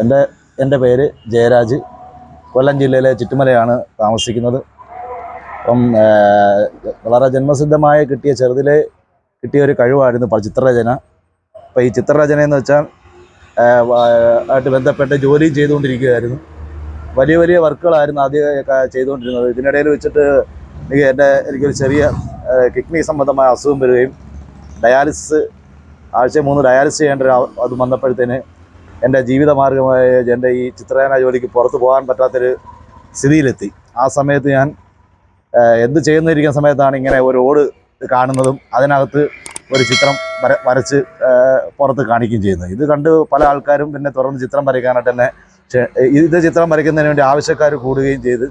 എന്റെ എന്റെ പേര് ജയരാജ്. കൊല്ലം ജില്ലയിലെ ചുറ്റുമലയാണ് താമസിക്കുന്നത്. അപ്പം വളരെ ജന്മസിദ്ധമായ കിട്ടിയ ചെറുതിലെ കിട്ടിയ ഒരു കഴിവായിരുന്നു ചിത്രരചന. അപ്പോൾ ഈ ചിത്രരചന എന്ന് വെച്ചാൽ ആയിട്ട് ബന്ധപ്പെട്ട് ജോലിയും ചെയ്തുകൊണ്ടിരിക്കുകയായിരുന്നു. വലിയ വലിയ വർക്കുകളായിരുന്നു ആദ്യം ചെയ്തുകൊണ്ടിരുന്നത്. ഇതിനിടയിൽ വെച്ചിട്ട് എനിക്ക് എന്റെ എനിക്കൊരു ചെറിയ കിഡ്നി സംബന്ധമായ അസുഖം വരികയും ഡയാലിസിസ് ആഴ്ച മൂന്ന് ഡയാലിസിസ് ചെയ്യേണ്ട ഒരു അത് വന്നപ്പോഴത്തേന് എന്റെ ജീവിതമാർഗമായ എന്റെ ഈ ചിത്രരചന ജോലിക്ക് പുറത്ത് പോകാൻ പറ്റാത്തൊരു സ്ഥിതിയിലെത്തി. ആ സമയത്ത് ഞാൻ എന്ത് ചെയ്യുന്നിരിക്കുന്ന സമയത്താണ് ഇങ്ങനെ ഒരു ഓട് കാണുന്നതും അതിനകത്ത് ഒരു ചിത്രം വര വരച്ച് പുറത്ത് കാണിക്കുകയും ചെയ്യുന്നത്. ഇത് കണ്ട് പല ആൾക്കാരും പിന്നെ തുറന്ന് ചിത്രം വരയ്ക്കാനായിട്ട് തന്നെ ഇത് ചിത്രം വരയ്ക്കുന്നതിന് വേണ്ടി ആവശ്യക്കാർ കൂടുകയും ചെയ്ത്.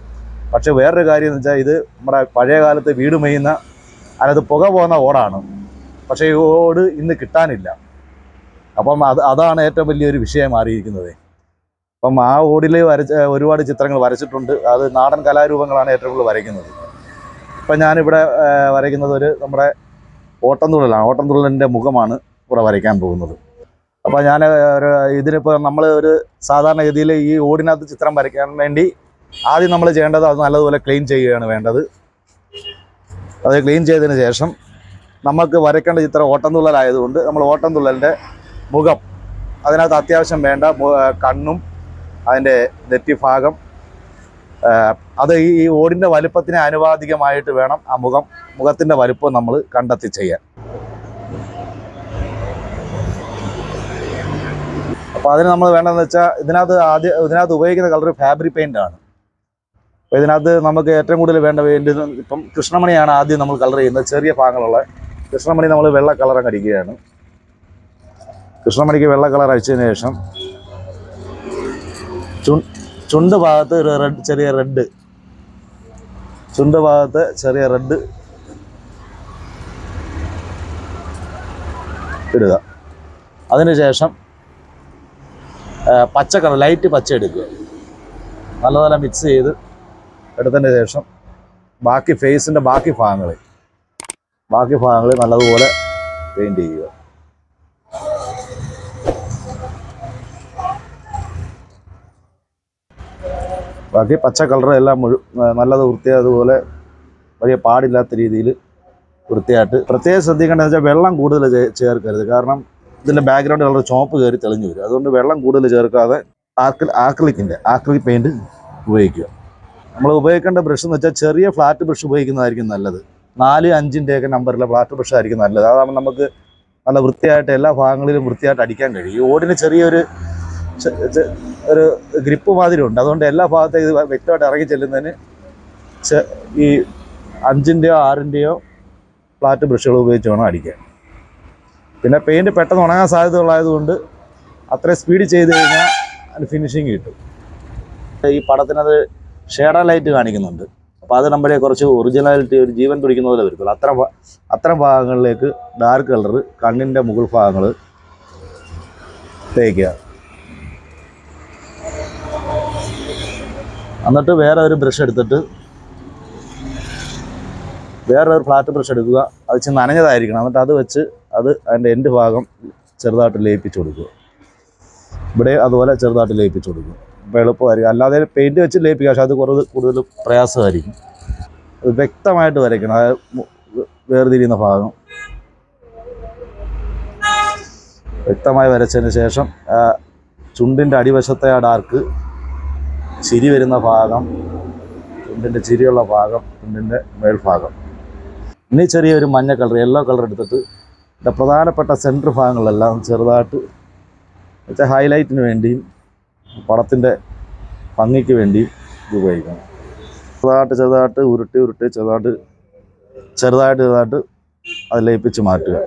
പക്ഷേ വേറൊരു കാര്യം എന്ന് വെച്ചാൽ ഇത് നമ്മുടെ പഴയ കാലത്ത് വീട് മെയ്യുന്ന അതായത് പുക പോകുന്ന ഓടാണ്. പക്ഷേ ഈ ഓട് ഇന്ന് കിട്ടാനില്ല. അപ്പം അത് അതാണ് ഏറ്റവും വലിയൊരു വിഷയം മാറിയിരിക്കുന്നത്. അപ്പം ആ ഓടിൽ വരച്ച ഒരുപാട് ചിത്രങ്ങൾ വരച്ചിട്ടുണ്ട്. അത് നാടൻ കലാരൂപങ്ങളാണ് ഏറ്റവും കൂടുതൽ വരയ്ക്കുന്നത്. ഇപ്പം ഞാനിവിടെ വരയ്ക്കുന്നത് ഒരു നമ്മുടെ ഓട്ടംതുള്ളലാണ്. ഓട്ടംതുള്ളലിന്റെ മുഖമാണ് ഇവിടെ വരയ്ക്കാൻ പോകുന്നത്. അപ്പോൾ ഞാൻ ഒരു ഇതിനിപ്പോൾ നമ്മൾ ഒരു സാധാരണ ഗതിയിൽ ഈ ഓടിനകത്ത് ചിത്രം വരയ്ക്കാൻ വേണ്ടി ആദ്യം നമ്മൾ ചെയ്യേണ്ടത് അത് നല്ലതുപോലെ ക്ലീൻ ചെയ്യുകയാണ് വേണ്ടത്. അത് ക്ലീൻ ചെയ്തതിന് ശേഷം നമുക്ക് വരയ്ക്കേണ്ട ചിത്രം ഓട്ടംതുള്ളലായതുകൊണ്ട് നമ്മൾ ഓട്ടംതുള്ളലിന്റെ മുഖം. അതിനകത്ത് അത്യാവശ്യം വേണ്ട കണ്ണും അതിന്റെ നെറ്റിഭാഗം. അത് ഈ ഓടിന്റെ വലുപ്പത്തിന് ആനുപാതികമായിട്ട് വേണം ആ മുഖം മുഖത്തിന്റെ വലുപ്പം നമ്മൾ കണ്ടെത്തി ചെയ്യാൻ. അപ്പോൾ അതിന് നമ്മൾ വേണ്ടതെന്ന് വെച്ചാൽ ഇതിനകത്ത് ആദ്യം ഇതിനകത്ത് ഉപയോഗിക്കുന്ന കളർ ഫാബ്രിക് പെയിന്റ് ആണ്. അപ്പോൾ ഇതിനകത്ത് നമുക്ക് ഏറ്റവും കൂടുതൽ വേണ്ട പെയിന്റ് ഇപ്പം കൃഷ്ണമണിയാണ് ആദ്യം നമ്മൾ കളർ ചെയ്യുന്നത്. ചെറിയ ഭാഗങ്ങളുള്ള കൃഷ്ണമണി നമ്മൾ വെള്ള കളറങ്ങടിക്കുകയാണ് കൃഷ്ണമണിക്ക് വെള്ള കളർ അടിച്ചതിന് ശേഷം ചുണ്ട് ഭാഗത്ത് ഒരു റെഡ് ചെറിയ റെഡ് ചുണ്ട് ഭാഗത്ത് ചെറിയ റെഡ് ഇടുക. അതിനുശേഷം പച്ച കളർ ലൈറ്റ് പച്ച എടുക്കുക. നല്ലപോലെ മിക്സ് ചെയ്ത് എടുത്തതിന് ശേഷം ബാക്കി ഫേസിന്റെ ബാക്കി ഭാഗങ്ങൾ ബാക്കി ഭാഗങ്ങൾ നല്ലതുപോലെ പെയിന്റ് ചെയ്യുക. ബാക്കി പച്ച കളർ എല്ലാം മുഴു നല്ലത് വൃത്തിയായി അതുപോലെ വലിയ പാടില്ലാത്ത രീതിയിൽ വൃത്തിയായിട്ട്. പ്രത്യേകം ശ്രദ്ധിക്കേണ്ടതെന്ന് വെച്ചാൽ വെള്ളം കൂടുതൽ ചേർക്കരുത്. കാരണം ഇതിന്റെ ബാക്ക്ഗ്രൗണ്ട് കളർ ചോപ്പ് കയറി തെളിഞ്ഞു വരും. അതുകൊണ്ട് വെള്ളം കൂടുതൽ ചേർക്കാതെ ആക്രി ആക്രിലിക്കിന്റെ ആക്രിലിക് പെയിന്റ് ഉപയോഗിക്കുക. നമ്മൾ ഉപയോഗിക്കേണ്ട ബ്രഷ് എന്ന് വെച്ചാൽ ചെറിയ ഫ്ലാറ്റ് ബ്രഷ് ഉപയോഗിക്കുന്നതായിരിക്കും നല്ലത്. നാല് അഞ്ചിന്റെയൊക്കെ നമ്പറിലെ ഫ്ലാറ്റ് ബ്രഷ് ആയിരിക്കും നല്ലത്. അതാകുമ്പോൾ നമുക്ക് നല്ല വൃത്തിയായിട്ട് എല്ലാ ഭാഗങ്ങളിലും വൃത്തിയായിട്ട് അടിക്കാൻ കഴിയും. ഈ ഓടിന് ചെറിയൊരു ഒരു ഗ്രിപ്പ് മാതിരി ഉണ്ട് അതുകൊണ്ട് എല്ലാ ഭാഗത്തേക്ക് ഇത് വ്യക്തമായിട്ട് ഇറങ്ങി ചെല്ലുന്നതിന് ഈ അഞ്ചിന്റെയോ ആറിന്റെയോ ഫ്ലാറ്റ് ബ്രഷുകൾ ഉപയോഗിച്ച് വേണം അടിക്കാൻ. പിന്നെ പെയിന്റ് പെട്ടെന്ന് ഉണങ്ങാൻ സാധ്യത ഉള്ളതുകൊണ്ട് അത്രയും സ്പീഡ് ചെയ്ത് കഴിഞ്ഞാൽ അതിന് ഫിനിഷിങ് കിട്ടും. ഈ പടത്തിനത് ഷേഡ ലൈറ്റ് കാണിക്കുന്നുണ്ട്. അപ്പോൾ അത് നമ്മുടെ കുറച്ച് ഒറിജിനാലിറ്റി ഒരു ജീവൻ തുടിക്കുന്ന പോലെ വരും അത്ര അത്ര അത്തരം ഭാഗങ്ങളിലേക്ക് ഡാർക്ക് കളർ കണ്ണിന്റെ മുകൾ ഭാഗങ്ങൾ തേക്കുക. എന്നിട്ട് വേറെ ഒരു ബ്രഷ് എടുത്തിട്ട് വേറെ ഒരു ഫ്ലാറ്റ് ബ്രഷ് എടുക്കുക. അത് ഇച്ചിരി നനഞ്ഞതായിരിക്കണം. എന്നിട്ട് അത് വെച്ച് അത് അതിന്റെ എൻഡ് ഭാഗം ചെറുതായിട്ട് ലയിപ്പിച്ച് കൊടുക്കുക. ഇവിടെ അതുപോലെ ചെറുതായിട്ട് ലയിപ്പിച്ച് കൊടുക്കുക. അപ്പോൾ എളുപ്പമായിരിക്കും. അല്ലാതെ പെയിന്റ് വെച്ച് ലയിപ്പിക്കുക പക്ഷേ അത് കുറവ് കൂടുതൽ പ്രയാസമായിരിക്കും. അത് വ്യക്തമായിട്ട് വരയ്ക്കണം. അതായത് വേർതിരിയുന്ന ഭാഗം. വ്യക്തമായി വരച്ചതിന് ശേഷം ചുണ്ടിന്റെ അടിവശത്തെ ആ ഡാർക്ക് ചിരി വരുന്ന ഭാഗം തുണ്ടിന്റെ ചിരിയുള്ള ഭാഗം തുണ്ടിന്റെ മേൽഭാഗം. ഇനി ചെറിയൊരു മഞ്ഞ കളർ യെല്ലോ കളർ എടുത്തിട്ട് ഇതിന്റെ പ്രധാനപ്പെട്ട സെന്റർ ഭാഗങ്ങളെല്ലാം ചെറുതായിട്ട് വെച്ചാൽ ഹൈലൈറ്റിന് വേണ്ടിയും പടത്തിന്റെ ഭംഗിക്ക് വേണ്ടിയും ഇത് ഉപയോഗിക്കണം. ചെറുതായിട്ട് ചെറുതായിട്ട് ഉരുട്ടി ഉരുട്ടി ചെറുതായിട്ട് ചെറുതായിട്ട് ചെറുതായിട്ട് അത് ലയിപ്പിച്ച് മാറ്റുക.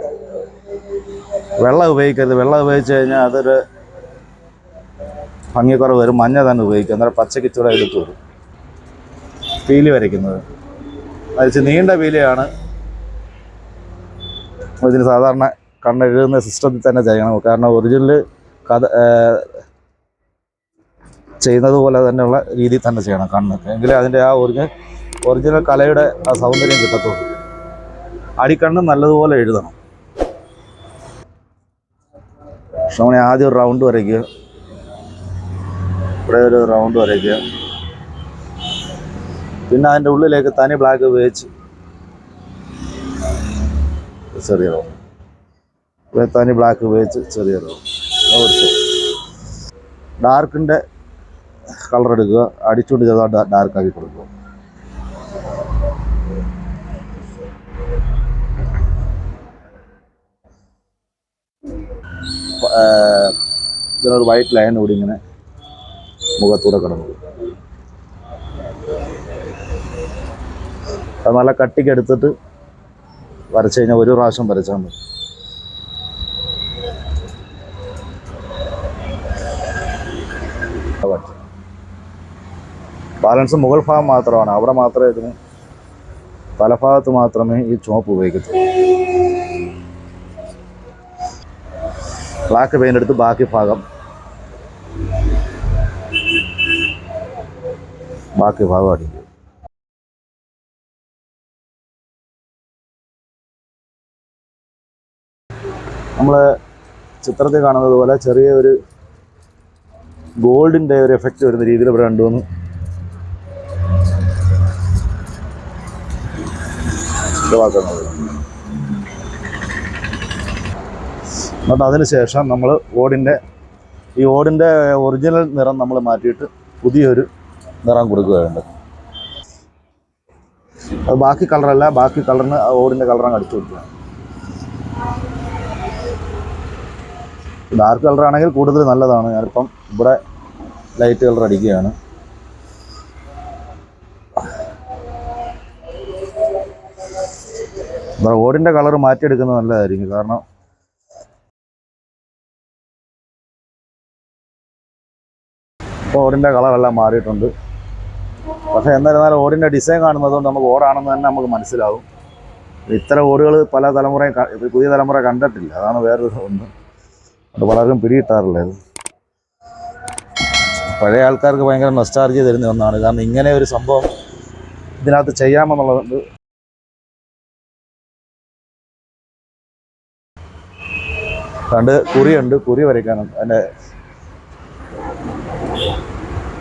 വെള്ളം ഉപയോഗിക്കരുത്. വെള്ളം ഉപയോഗിച്ച് കഴിഞ്ഞാൽ അതൊരു ഭംഗിക്കുറവ് വരും മഞ്ഞ തന്നെ ഉപയോഗിക്കും. അന്നേരം പച്ചക്ക് ഇച്ചിരി എടുത്തു വരും പീലി വരയ്ക്കുന്നത്. അത് നീണ്ട പീലിയാണ്. ഇതിന് സാധാരണ കണ്ണെഴുതുന്ന സിസ്റ്റത്തിൽ തന്നെ ചെയ്യണം. കാരണം ഒറിജിനൽ കഥ ചെയ്യുന്നത് പോലെ തന്നെയുള്ള രീതിയിൽ തന്നെ ചെയ്യണം കണ്ണൊക്കെ. എങ്കിലേ അതിന്റെ ആ ഒറിജിനൽ ഒറിജിനൽ കലയുടെ ആ സൗന്ദര്യം കിട്ടത്തുള്ളൂ. അടിക്കണ്ണ് നല്ലതുപോലെ എഴുതണം. കൃഷ്ണമണി ആദ്യം റൗണ്ട് വരയ്ക്കുക. ഇവിടെ ഒരു റൗണ്ട് വരയ്ക്കുക. പിന്നെ അതിന്റെ ഉള്ളിലേക്ക് തനി ബ്ലാക്ക് ഉപയോഗിച്ച് ചെറിയ റൗണ്ട് തനി ബ്ലാക്ക് ഉപയോഗിച്ച് ചെറിയ റൗണ്ട് ഡാർക്കിന്റെ കളർ എടുക്കുക. അടിച്ചുകൊണ്ട് ചെറുതായിട്ട് ഡാർക്കാക്കി കൊടുക്കുക. ഇതിനൊരു വൈറ്റ് ലൈൻ കൂടി ഇങ്ങനെ മുഖത്തൂടെ കടന്നു. അത് നല്ല കട്ടിക്ക് എടുത്തിട്ട് വരച്ച് കഴിഞ്ഞാൽ ഒരു പ്രാവശ്യം വരച്ചാൽ മതി. ബാലൻസ് മുകൾ ഭാഗം മാത്രമാണ്. അവിടെ മാത്രമേ ഇതിന് തലഭാഗത്ത് മാത്രമേ ഈ ചുവപ്പ് ഉപയോഗിക്കത്തുള്ളൂ. ബ്ലാക്ക് പെയിന്റ് എടുത്ത് ബാക്കി ഭാഗം ബാക്കി ഭാഗം അടിക്കും നമ്മൾ ചിത്രത്തിൽ കാണുന്നത് പോലെ ചെറിയ ഒരു ഗോൾഡിന്റെ ഒരു എഫക്റ്റ് വരുന്ന രീതിയിൽ ഇവിടെ രണ്ടുമൂന്ന് ഇതാക്കുന്നത് എന്നിട്ട് അതിനുശേഷം നമ്മൾ ഓടിന്റെ ഈ ഓടിന്റെ ഒറിജിനൽ നിറം നമ്മൾ മാറ്റിയിട്ട് പുതിയൊരു നിറം കൊടുക്കുകയുണ്ട്. അത് ബാക്കി കളറല്ല ബാക്കി കളറിന് ഓടിന്റെ കളറങ്ങ് അടിച്ചു കൊടുക്കുക. ഡാർക്ക് കളറാണെങ്കിൽ കൂടുതൽ നല്ലതാണ്. ഞാനിപ്പം ഇവിടെ ലൈറ്റ് കളർ അടിക്കുകയാണ്. ഓടിന്റെ കളർ മാറ്റിയെടുക്കുന്നത് നല്ലതായിരിക്കും. കാരണം ഓടിന്റെ കളറെല്ലാം മാറിയിട്ടുണ്ട്. പക്ഷേ എന്നിരുന്നാലും ഓടിന്റെ ഡിസൈൻ കാണുന്നത് കൊണ്ട് നമുക്ക് ഓടാണെന്ന് തന്നെ നമുക്ക് മനസ്സിലാവും. ഇത്തരം ഓടുകൾ പല തലമുറയും പുതിയ തലമുറ കണ്ടിട്ടില്ല. അതാണ് വേറൊരു ഒന്ന്. അത് പലർക്കും പിടികിട്ടാറില്ല ഇത് പഴയ ആൾക്കാർക്ക് ഭയങ്കര നൊസ്റ്റാർജി തരുന്ന ഒന്നാണ്. കാരണം ഇങ്ങനെ ഒരു സംഭവം ഇതിനകത്ത് ചെയ്യാമെന്നുള്ളതുകൊണ്ട് കണ്ട് കുറിയുണ്ട്. കുറി വരയ്ക്കാനുണ്ട് അതിന്റെ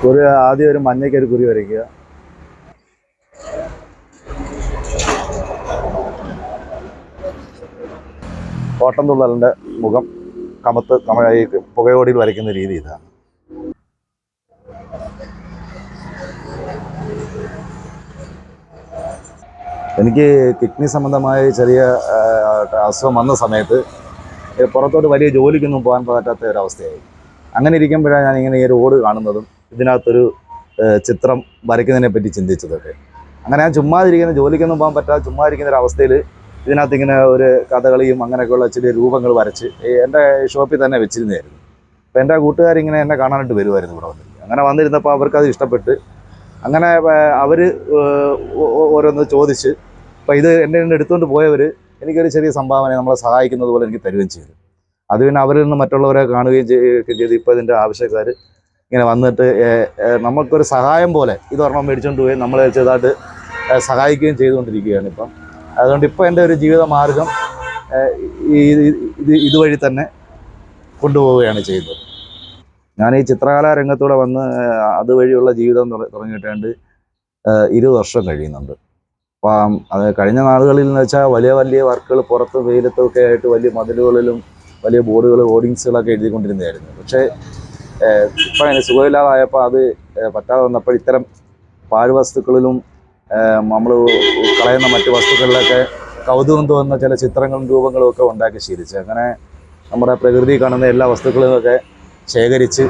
കുറി ആദ്യം ഒരു മഞ്ഞയ്ക്ക് ഒരു കുറി വരയ്ക്കുക. കോട്ടൻ തുള്ളലിന്റെ മുഖം കമത്ത് കമ ഈ പുകയോടിയിൽ വരയ്ക്കുന്ന രീതി ഇതാണ്. എനിക്ക് കിഡ്നി സംബന്ധമായ ചെറിയ അസുഖം വന്ന സമയത്ത് പുറത്തോട്ട് വലിയ ജോലിക്കൊന്നും പോകാൻ പറ്റാത്ത ഒരവസ്ഥയായി അങ്ങനെ ഇരിക്കുമ്പോഴാണ് ഞാൻ ഇങ്ങനെ ഈ റോഡ് കാണുന്നതും ഇതിനകത്തൊരു ചിത്രം വരയ്ക്കുന്നതിനെ പറ്റി ചിന്തിച്ചതൊക്കെ. അങ്ങനെ ഞാൻ ചുമ്മാതിരിക്കുന്ന ജോലിക്കൊന്നും പോകാൻ പറ്റാതെ ചുമ്മാതിരിക്കുന്ന ഒരു അവസ്ഥയിൽ ഇതിനകത്ത് ഇങ്ങനെ ഒരു കഥകളിയും അങ്ങനെയൊക്കെയുള്ള ചെറിയ രൂപങ്ങൾ വരച്ച് എന്റെ ഷോപ്പിൽ തന്നെ വെച്ചിരുന്നതായിരുന്നു. അപ്പോൾ എന്റെ കൂട്ടുകാരിങ്ങനെ എന്നെ കാണാനായിട്ട് വരുമായിരുന്നു ഇവിടെ വന്നിട്ട്. അങ്ങനെ വന്നിരുന്നപ്പോൾ അവർക്ക് അത് ഇഷ്ടപ്പെട്ട് അങ്ങനെ അവർ ഓരോന്ന് ചോദിച്ച്. അപ്പോൾ ഇത് എന്റെ എടുത്തുകൊണ്ട് പോയവർ എനിക്കൊരു ചെറിയ സംഭാവന നമ്മളെ സഹായിക്കുന്നത് പോലെ എനിക്ക് തരുകയും ചെയ്തു. അത് പിന്നെ അവരിൽ നിന്ന് മറ്റുള്ളവരെ കാണുകയും ചെയ്യുകയും ചെയ്ത് ഇപ്പോൾ ഇതിന്റെ ആവശ്യക്കാർ ഇങ്ങനെ വന്നിട്ട് നമുക്കൊരു സഹായം പോലെ ഇത് ഒരെണ്ണം മേടിച്ചുകൊണ്ട് പോയി നമ്മളെ ചെറുതായിട്ട് സഹായിക്കുകയും ചെയ്തുകൊണ്ടിരിക്കുകയാണ് ഇപ്പം. അതുകൊണ്ട് ഇപ്പോൾ എന്റെ ഒരു ജീവിത മാർഗം ഈ ഇത് ഇതുവഴി തന്നെ കൊണ്ടുപോവുകയാണ് ചെയ്യുന്നത് ഞാൻ ഈ ചിത്രകലാ രംഗത്തൂടെ വന്ന് അതുവഴിയുള്ള ജീവിതം തുട- തുടങ്ങിയിട്ടുണ്ട് ഇരുപത് വർഷം കഴിയുന്നുണ്ട്. അപ്പം അത് കഴിഞ്ഞ നാളുകളിൽ എന്ന് വെച്ചാൽ വലിയ വലിയ വർക്കുകൾ പുറത്ത് വെയിലത്തൊക്കെ ആയിട്ട് വലിയ മതിലുകളിലും വലിയ ബോർഡുകൾ ഹോർഡിങ്സുകളൊക്കെ എഴുതിക്കൊണ്ടിരുന്നതായിരുന്നു. പക്ഷേ ഇപ്പം അതിന് സുഖമില്ലാതായപ്പോൾ അത് പറ്റാതെ വന്നപ്പോൾ ഇത്തരം പാഴ്വസ്തുക്കളിലും നമ്മൾ കളയുന്ന മറ്റു വസ്തുക്കളിലൊക്കെ കൗതുകം തോന്നുന്ന ചില ചിത്രങ്ങളും രൂപങ്ങളും ഒക്കെ ഉണ്ടാക്കി ശീലിച്ചു. അങ്ങനെ നമ്മുടെ പ്രകൃതി കാണുന്ന എല്ലാ വസ്തുക്കളും ഒക്കെ ശേഖരിച്ച്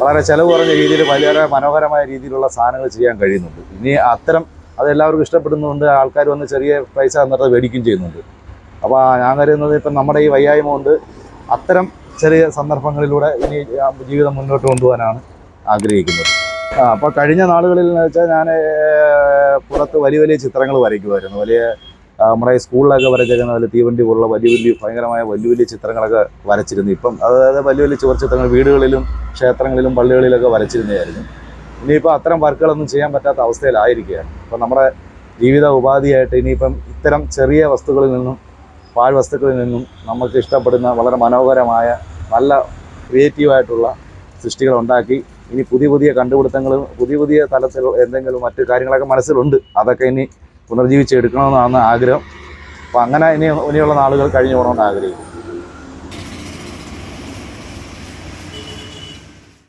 വളരെ ചിലവ് കുറഞ്ഞ രീതിയിൽ വളരെ മനോഹരമായ രീതിയിലുള്ള സാധനങ്ങൾ ചെയ്യാൻ കഴിയുന്നുണ്ട്. ഇനി അത്തരം അതെല്ലാവർക്കും ഇഷ്ടപ്പെടുന്നതുകൊണ്ട് ആൾക്കാർ വന്ന് ചെറിയ പൈസ തന്നിട്ട് മേടിക്കുകയും ചെയ്യുന്നുണ്ട്. അപ്പോൾ ഞാൻ കരുതുന്നത് ഇപ്പം നമ്മുടെ ഈ വയ്യായ്മ കൊണ്ട് അത്തരം ചെറിയ സന്ദർഭങ്ങളിലൂടെ ഇനി ജീവിതം മുന്നോട്ട് കൊണ്ടുപോകാനാണ് ആഗ്രഹിക്കുന്നത്. അപ്പോൾ കഴിഞ്ഞ നാളുകളിൽ എന്ന് വെച്ചാൽ ഞാൻ പുറത്ത് വലിയ വലിയ ചിത്രങ്ങൾ വരയ്ക്കുമായിരുന്നു വലിയ നമ്മുടെ സ്കൂളിലൊക്കെ വരച്ചേക്കുന്ന വലിയ തീവണ്ടി പോലുള്ള വലിയ വലിയ ഭയങ്കരമായ വലിയ വലിയ ചിത്രങ്ങളൊക്കെ വരച്ചിരുന്നു. ഇപ്പം അതായത് വലിയ വലിയ ചുവർ ചിത്രങ്ങൾ വീടുകളിലും ക്ഷേത്രങ്ങളിലും പള്ളികളിലൊക്കെ വരച്ചിരുന്നതായിരുന്നു. ഇനിയിപ്പോൾ അത്തരം വർക്കുകളൊന്നും ചെയ്യാൻ പറ്റാത്ത അവസ്ഥയിലായിരിക്കുകയാണ്. അപ്പം നമ്മുടെ ജീവിത ഉപാധിയായിട്ട് ഇനിയിപ്പം ഇത്തരം ചെറിയ വസ്തുക്കളിൽ നിന്നും പാഴ്വസ്തുക്കളിൽ നിന്നും നമുക്ക് ഇഷ്ടപ്പെടുന്ന വളരെ മനോഹരമായ നല്ല ക്രിയേറ്റീവായിട്ടുള്ള സൃഷ്ടികൾ ഉണ്ടാക്കി ഇനി പുതിയ പുതിയ കണ്ടുപിടുത്തങ്ങളും പുതിയ പുതിയ തലത്തിൽ എന്തെങ്കിലും മറ്റു കാര്യങ്ങളൊക്കെ മനസ്സിലുണ്ട്. അതൊക്കെ ഇനി പുനർജീവിച്ചെടുക്കണമെന്നാണ് ആഗ്രഹം. അപ്പം അങ്ങനെ ഇനി ഇനിയുള്ള നാളുകൾ കഴിഞ്ഞു പോകണമെന്ന് ആഗ്രഹിക്കുന്നു